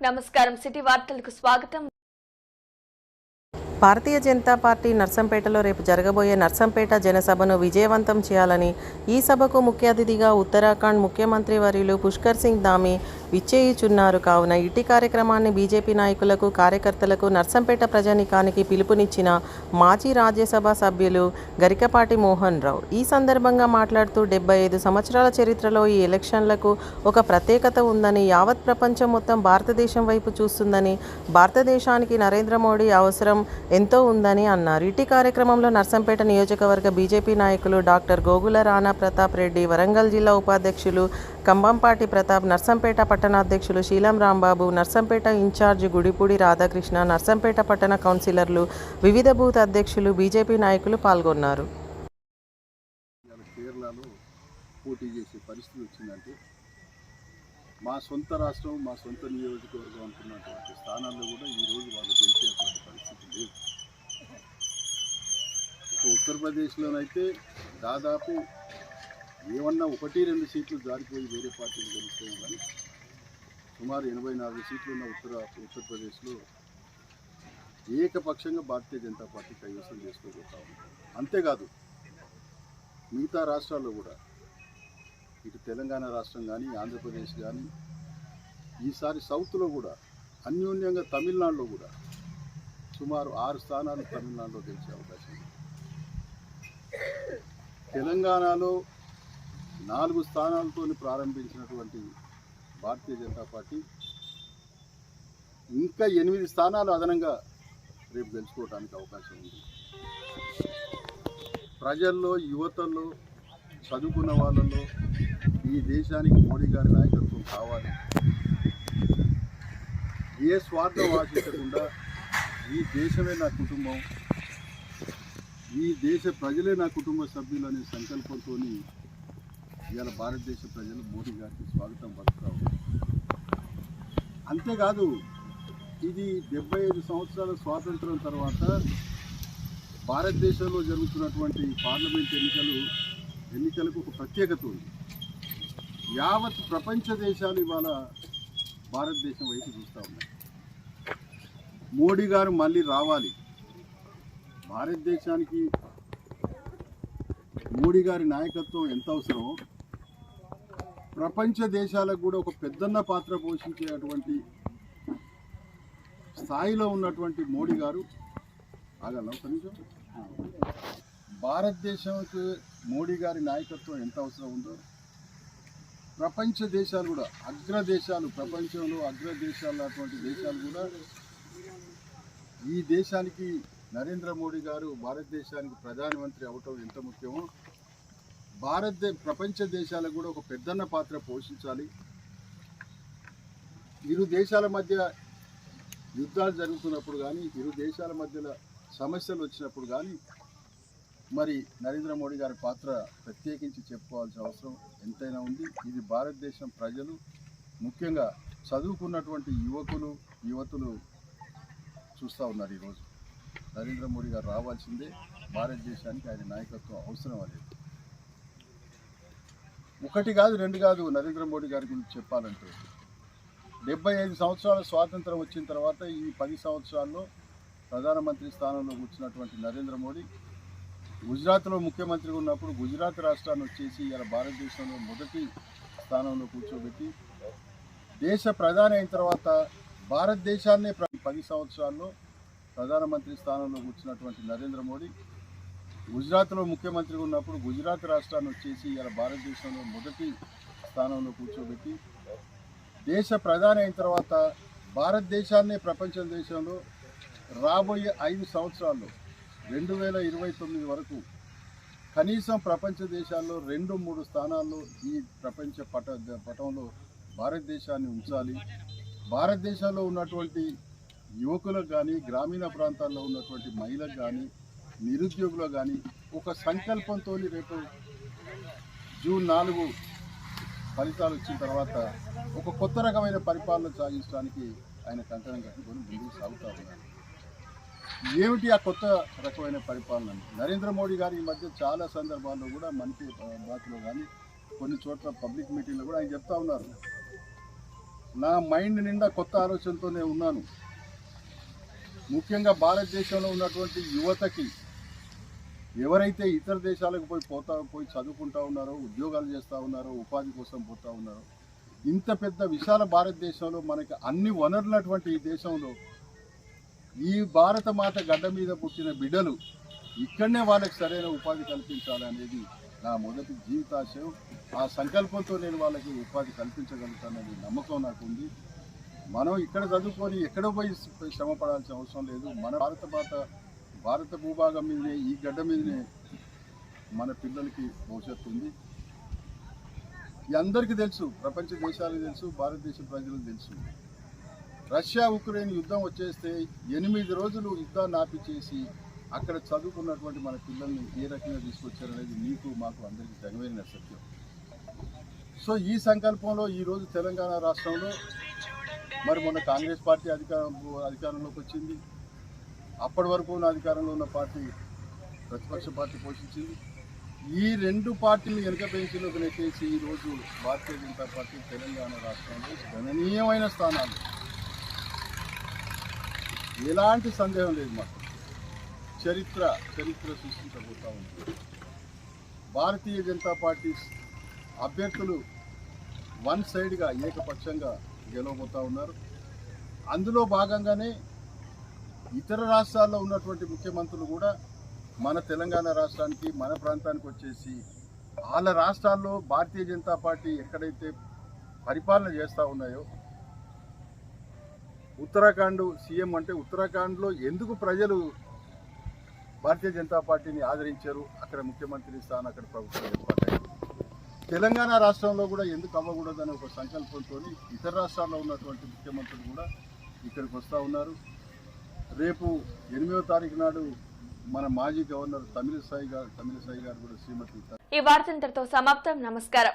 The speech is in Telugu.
నమస్కారం. సిటీ వార్తలకు స్వాగతం. భారతీయ జనతా పార్టీ నర్సంపేటలో రేపు జరగబోయే నర్సంపేట జనసభను విజయవంతం చేయాలని ఈ సభకు ముఖ్య అతిథిగా ఉత్తరాఖండ్ ముఖ్యమంత్రి వర్యులు పుష్కర్ సింగ్ ధామి విచ్చేయుచున్నారు. కావున ఇట్టి కార్యక్రమాన్ని బీజేపీ నాయకులకు కార్యకర్తలకు నర్సంపేట ప్రజానికానికి పిలుపునిచ్చిన మాజీ రాజ్యసభ సభ్యులు గరికపాటి మోహన్ రావు. ఈ సందర్భంగా మాట్లాడుతూ డెబ్బై ఐదు సంవత్సరాల చరిత్రలో ఈ ఎలక్షన్లకు ఒక ప్రత్యేకత ఉందని యావత్ ప్రపంచం మొత్తం భారతదేశం వైపు చూస్తుందని భారతదేశానికి నరేంద్ర మోడీ అవసరం ఎంతో ఉందని అన్నారు. ఇటీ కార్యక్రమంలో నర్సంపేట నియోజకవర్గ బీజేపీ నాయకులు డాక్టర్ గోగుల రాణా ప్రతాప్ రెడ్డి వరంగల్ జిల్లా ఉపాధ్యక్షులు కంబంపాటి ప్రతాప్ నర్సంపేట పట్టణాధ్యక్షులు శీలం రాంబాబు నర్సంపేట ఇన్ఛార్జి గుడిపూడి రాధాకృష్ణ నర్సంపేట పట్టణ కౌన్సిలర్లు వివిధ బూత్ అధ్యక్షులు బీజేపీ నాయకులు పాల్గొన్నారు. పోటీ చేసే పరిస్థితి వచ్చిందంటే మా సొంత రాష్ట్రం మా సొంత నియోజకవర్గం అనుకున్నటువంటి స్థానాల్లో కూడా ఈరోజు వాళ్ళు గెలిచేటువంటి పరిస్థితి లేదు. ఇక ఉత్తరప్రదేశ్లోనైతే దాదాపు ఏమన్నా ఒకటి రెండు సీట్లు జారిపోయి వేరే పార్టీలు గెలుస్తాయి కానీ సుమారు ఎనభై నాలుగు సీట్లు ఉన్న ఉత్తర ఉత్తరప్రదేశ్లో ఏకపక్షంగా భారతీయ జనతా పార్టీ కైవసం చేసుకోబోతా ఉంటాం అంతేకాదు మిగతా రాష్ట్రాల్లో కూడా ఇటు తెలంగాణ రాష్ట్రం కానీ ఆంధ్రప్రదేశ్ కానీ ఈసారి సౌత్లో కూడా అన్యోన్యంగా తమిళనాడులో కూడా సుమారు ఆరు స్థానాలు తమిళనాడులో గెలిచే అవకాశం ఉంది. తెలంగాణలో నాలుగు స్థానాలతో ప్రారంభించినటువంటి భారతీయ జనతా పార్టీ ఇంకా ఎనిమిది స్థానాలు అదనంగా రేపు గెలుచుకోవడానికి అవకాశం ఉంది. ప్రజల్లో యువతల్లో చదువుకున్న వాళ్ళల్లో ఈ దేశానికి మోడీ గారి నాయకత్వం కావాలి. ఏ స్వార్థం ఆశించకుండా ఈ దేశమే నా కుటుంబం ఈ దేశ ప్రజలే నా కుటుంబ సభ్యులు అనే సంకల్పంతో ఇవాళ భారతదేశ ప్రజలు మోడీ గారికి స్వాగతం పలుకుతా అంతేకాదు ఇది డెబ్బై ఐదు సంవత్సరాల స్వాతంత్రం తర్వాత భారతదేశంలో జరుగుతున్నటువంటి పార్లమెంట్ ఎన్నికలు ఎన్నికలకు ఒక ప్రత్యేకత ఉంది. యావత్ ప్రపంచ దేశాలు ఇవాళ భారతదేశం వైపు చూస్తూ ఉన్నాయి. మోడీ గారు మళ్ళీ రావాలి. భారతదేశానికి మోడీ గారి నాయకత్వం ఎంత అవసరమో ప్రపంచ దేశాలకు కూడా ఒక పెద్దన్న పాత్ర పోషించేటువంటి స్థాయిలో ఉన్నటువంటి మోడీ గారు. అలా ఒక నిమిషం. భారతదేశంకి మోడీ గారి నాయకత్వం ఎంత అవసరం ఉందో ప్రపంచ దేశాలు కూడా అగ్ర దేశాలు ప్రపంచంలో అగ్రదేశాలు అటువంటి దేశాలు కూడా ఈ దేశానికి నరేంద్ర మోడీ గారు భారతదేశానికి ప్రధానమంత్రి అవటం ఎంత ముఖ్యమో భారతదే ప్రపంచ దేశాలకు కూడా ఒక పెద్దన్న పాత్ర పోషించాలి. ఇరు దేశాల మధ్య యుద్ధాలు జరుగుతున్నప్పుడు కానీ ఇరు దేశాల మధ్యలో సమస్యలు వచ్చినప్పుడు కానీ మరి నరేంద్ర మోడీ గారి పాత్ర ప్రత్యేకించి చెప్పుకోవాల్సిన అవసరం ఎంతైనా ఉంది. ఇది భారతదేశం ప్రజలు ముఖ్యంగా చదువుకున్నటువంటి యువకులు యువతులు చూస్తూ ఉన్నారు ఈరోజు. నరేంద్ర మోడీ గారు రావాల్సిందే. భారతదేశానికి ఆయన నాయకత్వం అవసరం అనేది. ఒకటి కాదు రెండు కాదు నరేంద్ర మోడీ గారి గురించి చెప్పాలంటే. డెబ్బై ఐదు సంవత్సరాల స్వాతంత్రం వచ్చిన తర్వాత ఈ పది సంవత్సరాల్లో ప్రధానమంత్రి స్థానంలో కూర్చున్నటువంటి నరేంద్ర మోడీ గుజరాత్లో ముఖ్యమంత్రిగా ఉన్నప్పుడు గుజరాత్ రాష్ట్రాన్ని వచ్చేసి ఇలా భారతదేశంలో మొదటి స్థానంలో కూర్చోబెట్టి దేశ ప్రధాని అయిన తర్వాత భారతదేశాన్నే ప్ర- పది సంవత్సరాల్లో ప్రధానమంత్రి స్థానంలో కూర్చున్నటువంటి నరేంద్ర మోడీ గుజరాత్లో ముఖ్యమంత్రిగా ఉన్నప్పుడు గుజరాత్ రాష్ట్రాన్ని వచ్చేసి ఇలా భారతదేశంలో మొదటి స్థానంలో కూర్చోబెట్టి దేశ ప్రధాని అయిన తర్వాత భారతదేశాన్నే ప్రపంచ దేశంలో రాబోయే ఐదు సంవత్సరాల్లో రెండు వేల ఇరవై తొమ్మిది వరకు కనీసం ప్రపంచ దేశాల్లో రెండు మూడు స్థానాల్లో ఈ ప్రపంచ పట పటంలో భారతదేశాన్ని ఉంచాలి. భారతదేశంలో ఉన్నటువంటి యువకులకు కానీ గ్రామీణ ప్రాంతాల్లో ఉన్నటువంటి మహిళలకు కానీ నిరుద్యోగులు కానీ ఒక సంకల్పంతో రేపు జూన్ నాలుగు ఫలితాలు వచ్చిన తర్వాత ఒక కొత్త రకమైన పరిపాలన సాగించడానికి ఆయన కంకణం కట్టుకొని ముందుకు సాగుతూ ఉన్నారు. ఏమిటి ఆ కొత్త రకమైన పరిపాలన నరేంద్ర మోడీ గారు ఈ మధ్య చాలా సందర్భాల్లో కూడా మనకి బాత్లో కానీ కొన్ని చోట్ల పబ్లిక్ మీటింగ్లో కూడా ఆయన చెప్తా ఉన్నారు. నా మైండ్ నిండా కొత్త ఆలోచనతోనే ఉన్నాను. ముఖ్యంగా భారతదేశంలో ఉన్నటువంటి యువతకి ఎవరైతే ఇతర దేశాలకు పోయి పోతా పోయి చదువుకుంటా ఉన్నారో ఉద్యోగాలు చేస్తూ ఉన్నారో ఉపాధి కోసం పోతా ఉన్నారో ఇంత పెద్ద విశాల భారతదేశంలో మనకి అన్ని వనరులటువంటి ఈ దేశంలో ఈ భారత మాత గడ్డ మీద పుట్టిన బిడ్డలు ఇక్కడనే వాళ్ళకి సరైన ఉపాధి కల్పించాలనేది నా మొదటి జీవితాశయం. ఆ సంకల్పంతో నేను వాళ్ళకి ఉపాధి కల్పించగలుగుతాననే నమ్మకం నాకు ఉంది. మనం ఇక్కడ చదువుకొని ఎక్కడో పోయి శ్రమ పడాల్సిన అవసరం లేదు. మన భారత మాత భారత భూభాగం మీదనే ఈ గడ్డ మీదనే మన పిల్లలకి భవిష్యత్తు ఉంది. అందరికీ తెలుసు ప్రపంచ దేశాలకు తెలుసు భారతదేశ ప్రజలకు తెలుసు. రష్యా ఉక్రెయిన్ యుద్ధం వచ్చేస్తే ఎనిమిది రోజులు యుద్ధాన్ని ఆపిచేసి అక్కడ చదువుకున్నటువంటి మన పిల్లల్ని ఏ రకంగా తీసుకొచ్చారనేది మీకు మాకు అందరికీ తెగవేరిన సత్యం. సో ఈ సంకల్పంలో ఈరోజు తెలంగాణ రాష్ట్రంలో మరి మొన్న కాంగ్రెస్ పార్టీ అధికారం అధికారంలోకి వచ్చింది. అప్పటి వరకు ఉన్న అధికారంలో ఉన్న పార్టీ ప్రతిపక్ష పార్టీ పోషించింది. ఈ రెండు పార్టీలు వెనుక బెంచ్లోకి నెట్టేసి ఈరోజు భారతీయ జనతా పార్టీ తెలంగాణ రాష్ట్రంలో గణనీయమైన స్థానాలు. ఎలాంటి సందేహం లేదు మాకు. చరిత్ర చరిత్ర సృష్టించబోతా ఉంది. భారతీయ జనతా పార్టీ అభ్యర్థులు వన్ సైడ్గా ఏకపక్షంగా గెలవబోతా ఉన్నారు. అందులో భాగంగానే ఇతర రాష్ట్రాల్లో ఉన్నటువంటి ముఖ్యమంత్రులు కూడా మన తెలంగాణ రాష్ట్రానికి మన ప్రాంతానికి వచ్చేసి వాళ్ళ రాష్ట్రాల్లో భారతీయ జనతా పార్టీ ఎక్కడైతే పరిపాలన చేస్తూ ఉన్నాయో ఉత్తరాఖండ్ సీఎం అంటే ఉత్తరాఖండ్లో ఎందుకు ప్రజలు భారతీయ జనతా పార్టీని ఆదరించారు? అక్కడ ముఖ్యమంత్రి స్థానం అక్కడ ప్రభుత్వం ఏర్పాటైంది తెలంగాణ రాష్ట్రంలో కూడా ఎందుకు అవ్వకూడదనే ఒక సంకల్పంతో ఇతర రాష్ట్రాల్లో ఉన్నటువంటి ముఖ్యమంత్రులు కూడా ఇక్కడికి వస్తూ ఉన్నారు. రేపు ఎనిమిదో తారీఖు నాడు మన మాజీ గవర్నర్ తమిళసాయి గారు తమిళసాయి గారు కూడా శ్రీమతి ఈ వార్త ఇంతటితో సమాప్తం. నమస్కారం.